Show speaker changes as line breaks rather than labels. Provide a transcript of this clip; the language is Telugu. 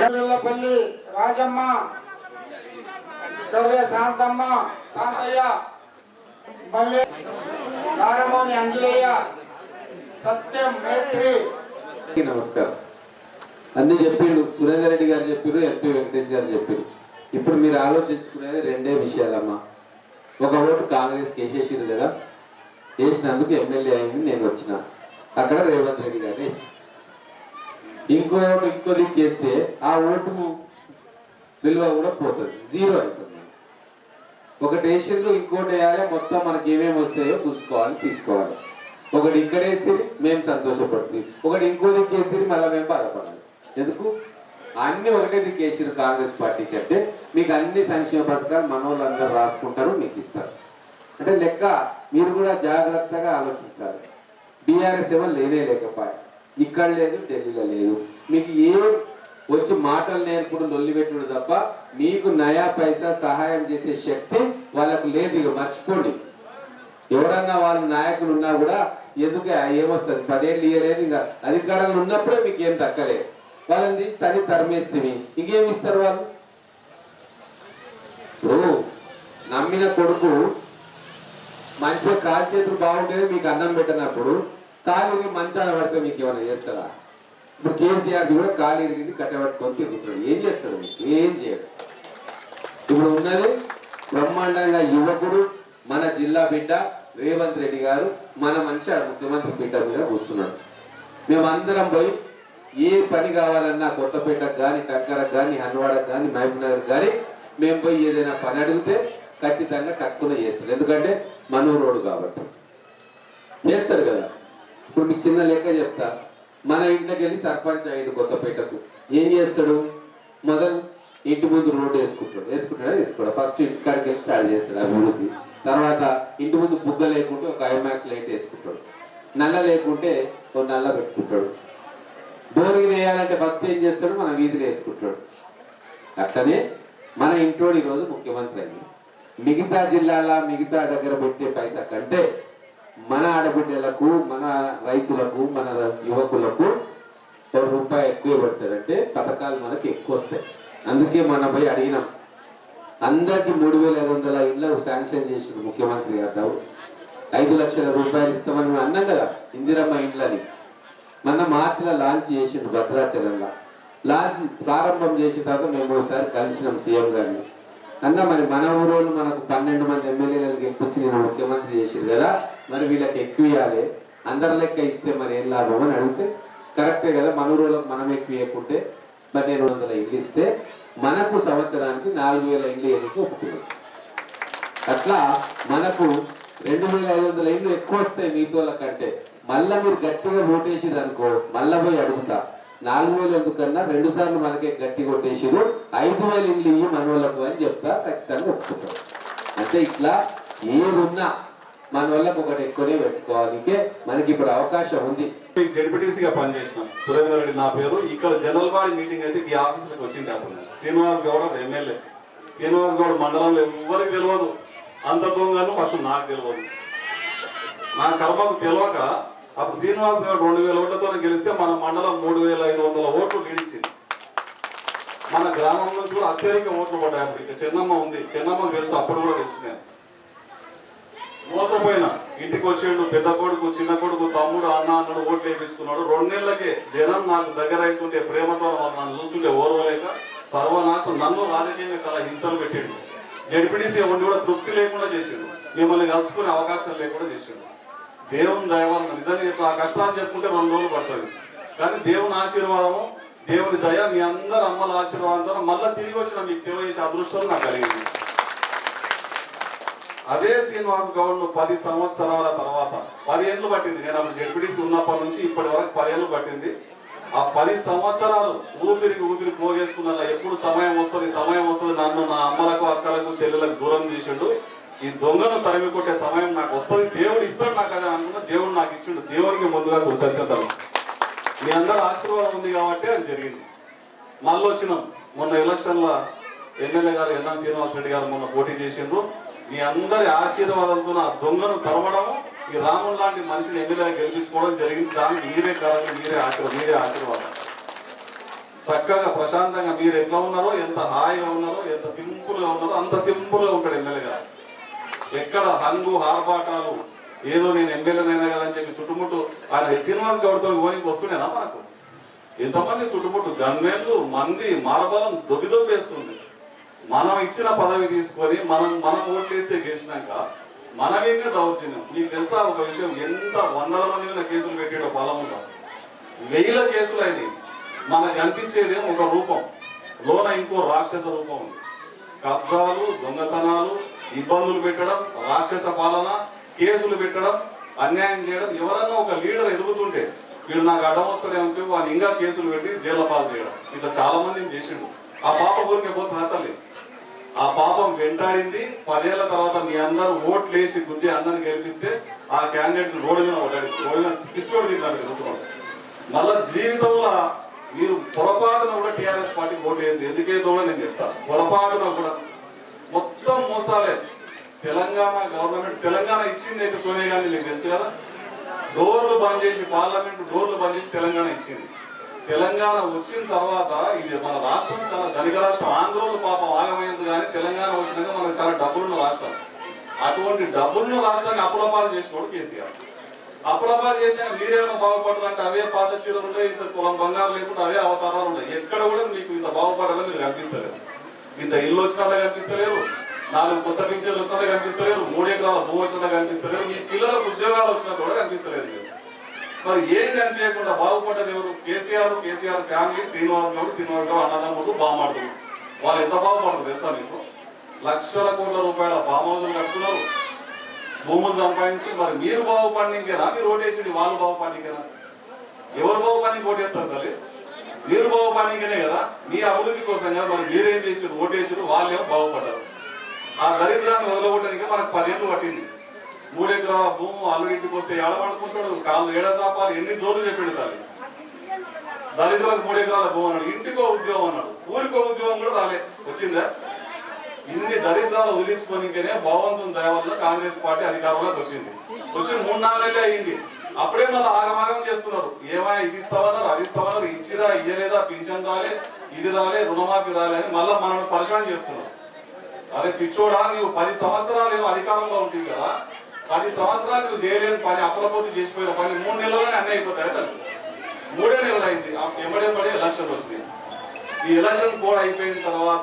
గర్రెలపల్లి రాజమ్మ గౌర్య శాంతమ్మ శాంతయ్య మల్లె నారమోని అంజలయ్య సత్యం మేస్త్రి.
నమస్కారం. అన్ని చెప్పిండు సురేందర్ రెడ్డి గారు చెప్పారు ఎంపీ వెంకటేష్ గారు చెప్పారు ఇప్పుడు మీరు ఆలోచించుకునేది రెండే విషయాలమ్మా. ఒక ఓటు కాంగ్రెస్ వేసేసారు కదా వేసినందుకు ఎమ్మెల్యే అయింది నేను వచ్చిన. అక్కడ రేవంత్ రెడ్డి గారు వేసి ఇంకో ఓటు ఇంకో దిక్కు వేస్తే ఆ ఓటు విలువ కూడా పోతుంది జీరో అవుతుంది ఒకటి వేసిండ్రు ఇంకోటి వేయాలి మొత్తం మనకి ఏమేమి వస్తాయో చూసుకోవాలి తీసుకోవాలి. ఒకటి ఇక్కడ వేస్తే మేము సంతోషపడుతుంది. ఒకటి ఇంకో దిక్కు వేస్తే మళ్ళీ మేము బాధపడాలి. ఎందుకు? అన్ని ఒకటే మీకు వేసారు కాంగ్రెస్ పార్టీకి అంటే మీకు అన్ని సంక్షేమ పథకాలు మనోళ్ళందరూ రాసుకుంటారు మీకు ఇస్తారు. అంటే లెక్క మీరు కూడా జాగ్రత్తగా ఆలోచించాలి. బీఆర్ఎస్ ఏమో లేనే లేకపోయా. ఇక్కడ లేదు ఢిల్లీలో లేదు. మీకు ఏం వచ్చి మాటలు నేర్పుడు నొల్లి పెట్టుడు తప్ప మీకు నయా పైసా సహాయం చేసే శక్తి వాళ్ళకు లేదు. ఇక మర్చిపోండి. ఎవరన్నా వాళ్ళ నాయకులు ఉన్నా కూడా ఎందుకు ఏమొస్తుంది? పదేళ్ళు ఇయ్యలేదు. ఇంకా అధికారంలో ఉన్నప్పుడే మీకు ఏం దక్కలేదు వాళ్ళని తీసి తని తరిమేస్తే ఇంకేమి ఇస్తారు వాళ్ళు? ఇప్పుడు నమ్మిన కొడుకు మంచిగా కాలు చేతులు బాగుంటేనే మీకు అన్నం పెట్టినప్పుడు కాలు మంచాల పడితే మీకు ఏమైనా చేస్తారా? ఇప్పుడు కేసీఆర్ కూడా కాలు ఇరిగింది కట్టబెట్టుకొని తిరుగుతాడు ఏం చేస్తాడు మీకు ఏం చేయడు? ఇప్పుడు ఉన్నది బ్రహ్మాండంగా యువకుడు మన జిల్లా బిడ్డ రేవంత్ రెడ్డి గారు మన మనిషి ముఖ్యమంత్రి బిడ్డ మీద కూర్చున్నాడు. మేమందరం పోయి ఏ పని కావాలన్నా కొత్తపేటకు కానీ టక్కరకు కానీ హన్వాడకు కానీ మహబూబ్నగర్ కానీ మేము పోయి ఏదైనా పని అడిగితే ఖచ్చితంగా టక్కున చేస్తారు. ఎందుకంటే మనూరోడు కాబట్టి. చేస్తారు కదా. ఇప్పుడు మీకు చిన్న లెక్క చెప్తా. మన ఇంట్లోకి వెళ్ళి సర్పంచ్ అయ్యిండు కొత్తపేటకు. ఏం చేస్తాడు? మొదలు ఇంటి ముందు రోడ్డు వేసుకుంటాడు. వేసుకుంటాడా? వేసుకోడా? ఫస్ట్ ఇంటి కాడికి వెళ్ళి స్టార్ట్ చేస్తాడు అభివృద్ధి. తర్వాత ఇంటి ముందు బుగ్గ లేకుంటే ఒక ఐమాక్స్ లైట్ వేసుకుంటాడు. నల్ల లేకుంటే ఒక నల్ల పెట్టుకుంటాడు. బోరింగ్ వేయాలంటే ఫస్ట్ ఏం చేస్తాడు? మన వీధిలో వేసుకుంటాడు. అట్లనే మన ఇంటోడు ఈరోజు ముఖ్యమంత్రి అయింది మిగతా జిల్లాల మిగతా దగ్గర పెట్టే పైసా కంటే మన ఆడబిడ్డలకు మన రైతులకు మన యువకులకు ఒక రూపాయి ఎక్కువ పడతాడంటే పథకాలు మనకి ఎక్కువ వస్తాయి. అందుకే మన పోయి అడిగినాం. అందరికి మూడు వేల ఐదు వందల ఇళ్ళు శాంక్షన్ చేసిన ముఖ్యమంత్రి గారు. ఐదు లక్షల రూపాయలు ఇస్తామని అన్నాం కదా ఇందిరమ్మ ఇండ్లని. నన్న మార్చిలో లాంచ్ చేసిండు భద్రాచలంలో. లాంచ్ ప్రారంభం చేసిన తర్వాత మేము ఒకసారి కలిసినాం సీఎం గారిని. అన్న మరి మన ఊరోళ్ళు మనకు పన్నెండు మంది ఎమ్మెల్యేలను గెలిపించి నేను ముఖ్యమంత్రి చేసింది కదా మరి వీళ్ళకి ఎక్కువ ఇవ్వాలి అందరి లెక్క ఇస్తే మరి ఏం లాభం అని అడిగితే కరెక్టే కదా మన ఊరోళ్ళకి మనం ఎక్కువ ఇవ్వకుంటే మరి నేను వందల ఇల్లు ఇస్తే మనకు సంవత్సరానికి నాలుగు వేల ఇల్లు ఎన్నిక ఒప్పుకున్నాం. అట్లా మనకు రెండు వేల ఐదు వందల ఇండ్లు ఎక్కువ వస్తాయి మీతో కంటే మళ్ళా మీరు గట్టిగా ఓటేసిరు అనుకో మళ్ళా పోయి అడుగుతా. నాలుగు వేలు ఎందుకన్నా? రెండు సార్లు మనకే గట్టి కొట్టేసిరు ఐదు వేలు ఇండ్లు ఇవి మన వాళ్ళకు అని చెప్తా ఖచ్చితంగా ఒప్పుకుంటా. అంటే ఇట్లా ఏదున్నా మన వాళ్ళకు ఒకటి ఎక్కువనే పెట్టుకోవాలికే మనకి ఇప్పుడు అవకాశం ఉంది.
జడ్పీటీసీగా పనిచేసినాం. సురేందర్ రెడ్డి నా పేరు. ఇక్కడ జనరల్ బాడీ మీటింగ్ అయితే ఈ ఆఫీసులకు వచ్చింది అప్పుడు శ్రీనివాస్ గౌడ్ ఎమ్మెల్యే. శ్రీనివాస్ గౌడ్ మండలంలో ఎవరికి తెలియదు అంత దొంగను ఫస్ట్ నాకు తెలియదు నా కర్మకు తెలియక అప్పుడు శ్రీనివాస్ గారు రెండు వేల ఓట్లతో గెలిస్తే మన మండలం మూడు వేల ఐదు వందల ఓట్లు గెలిచింది మన గ్రామం నుంచి కూడా అత్యధిక ఓట్లు పడ్డాయి అప్పుడు. ఇంకా చెన్నమ్మ ఉంది. చెన్నమ్మ తెలుసు అప్పుడు కూడా తెలిసినాయి మోసపోయిన. ఇంటికి వచ్చేడు పెద్ద కొడుకు చిన్న కొడుకు తమ్ముడు అన్న అన్నడు ఓట్లు వేయించుకున్నాడు. రెండు నెలలకే జనం నాకు దగ్గర అవుతుంటే ప్రేమతో వాళ్ళు నన్ను చూస్తుంటే ఓర్వలేక సర్వనాశనం. నన్ను రాజకీయంగా చాలా హింసలు పెట్టిండు. జడ్పీటీసీ ఉండి కూడా తృప్తి లేకుండా చేసిండు. మిమ్మల్ని కలుసుకునే అవకాశం లేకుండా చేసిండు. దేవుని దయవలన నిజంగా చెప్తా ఆ కష్టాలు చెప్పుకుంటే రెండు రోజులు పడుతుంది. కానీ దేవుని ఆశీర్వాదము దేవుని దయ మీ అందరు అమ్మల ఆశీర్వాదంతో మళ్ళీ తిరిగి వచ్చిన మీకు సేవ చేసే అదృష్టం నాకు కలిగింది. అదే శ్రీనివాస్ గౌడ్ పది సంవత్సరాల తర్వాత పదేళ్ళు పట్టింది. నేను అప్పుడు జడ్పీటీసీ ఉన్నప్పటి నుంచి ఇప్పటి వరకు పదేళ్ళు పట్టింది. ఆ పది సంవత్సరాలు ఊపిరికి ఊపిరి పోగేసుకున్న ఎప్పుడు సమయం వస్తుంది సమయం వస్తుంది. నన్ను నా అమ్మలకు అక్కలకు చెల్లెలకు దూరం చేసిండు. ఈ దొంగను తరిమి కొట్టే సమయం నాకు వస్తుంది. దేవుడు ఇస్తాడు నాకు అదే అనుకున్న దేవుడు నాకు ఇచ్చిండు. దేవునికి ముందుగా కృతజ్ఞతలు. మీ అందరి ఆశీర్వాదం ఉంది కాబట్టి అది జరిగింది. మళ్ళీ వచ్చినాం. మొన్న ఎలక్షన్ల ఎమ్మెల్యే గారు ఎన్ఎన్ శ్రీనివాస్ రెడ్డి గారు మొన్న పోటీ చేసిండ్రు. మీ అందరి ఆశీర్వాదంతో ఆ దొంగను తరవడము ఈ రాముడు లాంటి మనిషిని ఎమ్మెల్యే గెలిపించుకోవడం జరిగింది. దానికి మీరే కారణం మీరే ఆశీర్వాదం మీరే ఆశీర్వాదం. చక్కగా ప్రశాంతంగా మీరు ఎట్లా ఉన్నారో ఎంత హాయిగా ఉన్నారో ఎంత సింపుల్గా ఉన్నారో అంత సింపుల్గా ఉంటాడు ఎమ్మెల్యే గారు. ఎక్కడ హంగు హార్పాటాలు ఏదో నేను ఎమ్మెల్యేనైనా కదా అని చెప్పి చుట్టుముట్టు ఆయన శ్రీనివాస్ గౌడ్తో ఓనికి వస్తుండేనా మనకు? ఎంతమంది చుట్టుముట్టు గన్మెన్లు మంది మార్బలం దొబ్బి దొబ్బేస్తుంది మనం ఇచ్చిన పదవి తీసుకొని మనం మనం ఓట్లేస్తే గెలిచినాక మనమే దౌర్జన్యం? మీకు తెలుసా ఒక విషయం? ఎంత వందల మంది మీద కేసులు పెట్టాడో పొలంలో వెయ్యిల కేసులు అయింది మనకు కనిపించేది ఒక రూపం. లోన ఇంకో రాక్షస రూపం ఉంది. కబ్జాలు దొంగతనాలు ఇబ్బందులు పెట్టడం రాక్షస పాలన కేసులు పెట్టడం అన్యాయం చేయడం ఎవరన్నా ఒక లీడర్ ఎదుగుతుంటే వీడు నాకు అడ్డం వస్తాడేమో చెప్పి వాడిని ఇంకా కేసులు పెట్టి జైల్లో పాలు చేయడం. ఇట్లా చాలా మందిని చేసిండు. ఆ పాప ఊరికే పోతే హతలే ఆ పాపం వెంటాడింది. పదేళ్ళ తర్వాత మీ అందరూ ఓట్లు వేసి గుద్ది అన్నని గెలిపిస్తే ఆ క్యాండిడేట్ రోడ్డు మీద పడ్డాడు రోడ్డు మీద పిచ్చోడు తిన్నాడు తిరుగుతున్నాడు. మళ్ళా జీవితంలో మీరు పొరపాటున కూడా టీఆర్ఎస్ పార్టీ ఓటు వేయద్దు. ఎందుకేదో కూడా నేను చెప్తాను పొరపాటున కూడా మొత్తం మోసాలే. తెలంగాణ గవర్నమెంట్ తెలంగాణ ఇచ్చింది అయితే సోనియా గాంధీ మీకు తెలుసు కదా? డోర్లు బంద్ చేసి పార్లమెంట్ డోర్లు బంద్ చేసి తెలంగాణ ఇచ్చింది. తెలంగాణ వచ్చిన తర్వాత ఇది మన రాష్ట్రం చాలా ధనిక రాష్ట్రం. ఆంధ్రోళ్ళు పాపం ఆగమైంది కానీ తెలంగాణ వచ్చినాక మనకు చాలా డబ్బులున్న రాష్ట్రం. అటువంటి డబ్బులున్న రాష్ట్రాన్ని అప్పులపాలు చేసినోడు కేసీఆర్. అప్పులపాలు చేసినాక మీరేమో బాగుపడరు అంటే అవే పాత చీరలు ఉన్నాయి ఇంత కులం బంగారు లేకుండా అవే అవతారాలు ఉన్నాయి ఎక్కడ కూడా మీకు ఇంత బాగుపడాలని మీరు కనిపిస్తలేదు. ఇంత ఇల్లు వచ్చినట్లే కనిపిస్తలేదు. నాలుగు కొత్త పింఛన్లు వచ్చినా కనిపిస్తలేరు మూడు ఎకరాల భూమి వచ్చినా కనిపిస్తలేరు మీ పిల్లలకు ఉద్యోగాలు వచ్చినట్టు కూడా కనిపిస్తలేదు. మీరు మరి ఏం కనిపించకుండా బాగుపడ్డది ఎవరు కేసీఆర్ కేసీఆర్ ఫ్యామిలీ శ్రీనివాస్ గౌడ్ శ్రీనివాస్ గౌడ్ అన్నదమ్ముడు బాగుపడుతుంది వాళ్ళు ఎంత బాగుపడరు తెలుసా మీకు? లక్షల కోట్ల రూపాయల ఫామ్ హౌస్లు కట్టుకున్నారు. భూములు సంపాదించి మరి మీరు బాగుపడినకేనా? మీరు ఓటేసింది వాళ్ళు బాగుపడినకేనా? ఎవరు బాగుపడికి ఓటేస్తారు తల్లి? మీరు బాగుపడికనే కదా? మీ అభివృద్ధి కోసంగా మరి మీరేం చేసారు ఓటేసారు వాళ్ళేమో బాగుపడ్డారు. ఆ దరిద్రాన్ని వదలగొట్టడానికి మనకు పదేళ్ళు పట్టింది. మూడు ఎకరాల భూమి అల్లుడి ఇంటికి వస్తే ఏడమనుకుంటాడు కాళ్ళు ఏడజాపాలు ఎన్ని జోర్లు చెప్పిండు తల్లి. దళితులకు మూడు ఎకరాల భూమి అన్నాడు. ఇంటికో ఉద్యోగం అన్నాడు. ఊరికో ఉద్యోగం కూడా రాలే. వచ్చిందా? ఇన్ని దరిద్రాలు వదిలించుకోనికనే భగవంతుని దయ వల్ల కాంగ్రెస్ పార్టీ అధికారంలోకి వచ్చింది. వచ్చి మూడు నాలుగేళ్ళే అయింది. అప్పుడే మళ్ళీ ఆగమాగం చేస్తున్నారు. ఏమైనా ఇది ఇస్తామన్నారు అది ఇస్తామన్నారు ఇచ్చిరా ఇయ్యలేదా పింఛన్ రాలే ఇది రాలే రుణమాఫీ రాలే అని మళ్ళీ మనల్ని పరిశ్రమ చేస్తున్నారు. అరే పిచ్చోడా నువ్వు పది సంవత్సరాలు అధికారంలో ఉంటుంది కదా. పది సంవత్సరాలు నువ్వు చేయలేని పని అప్పులపోతే చేసిపోయిన పని మూడు నెలల్లోనే అన్నీ అయిపోతాయి కదా. మూడే నెలలు అయింది. ఆ ఎమ్మడే పడే ఎలక్షన్ వచ్చింది ఈ ఎలక్షన్ కోడ్ అయిపోయిన తర్వాత